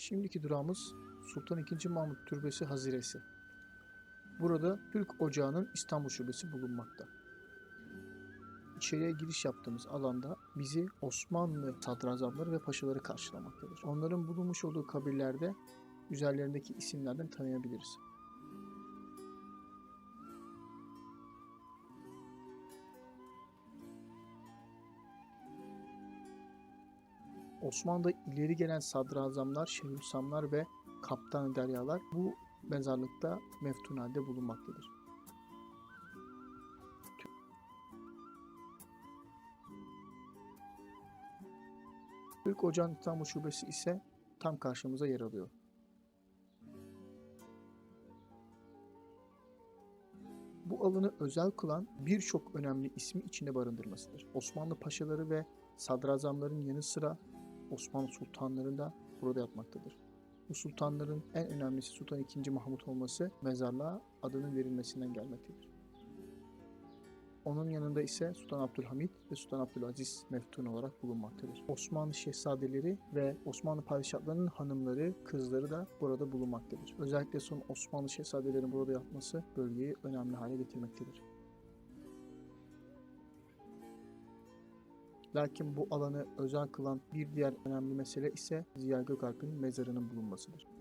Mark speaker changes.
Speaker 1: Şimdiki durağımız Sultan II. Mahmut Türbesi Haziresi. Burada Türk Ocağı'nın İstanbul Şubesi bulunmakta. İçeriye giriş yaptığımız alanda bizi Osmanlı sadrazamları ve paşaları karşılamaktadır. Onların bulunmuş olduğu kabirlerde üzerlerindeki isimlerden tanıyabiliriz. Osmanlı'da ileri gelen sadrazamlar, şeyhülislamlar ve kaptan deryalar bu mezarlıkta meftun halde bulunmaktadır. Türk Ocağı'nın İstanbul Şubesi ise tam karşımıza yer alıyor. Bu alanı özel kılan birçok önemli ismi içinde barındırmasıdır. Osmanlı paşaları ve sadrazamların yanı sıra Osmanlı sultanları da burada yatmaktadır. Bu sultanların en önemlisi Sultan II. Mahmut olması mezarlığa adının verilmesinden gelmektedir. Onun yanında ise Sultan Abdülhamit ve Sultan Abdülaziz meftun olarak bulunmaktadır. Osmanlı şehzadeleri ve Osmanlı padişahlarının hanımları, kızları da burada bulunmaktadır. Özellikle son Osmanlı şehzadelerinin burada yatması bölgeyi önemli hale getirmektedir. Lakin bu alanı özel kılan bir diğer önemli mesele ise Ziya Gökalp'in mezarının bulunmasıdır.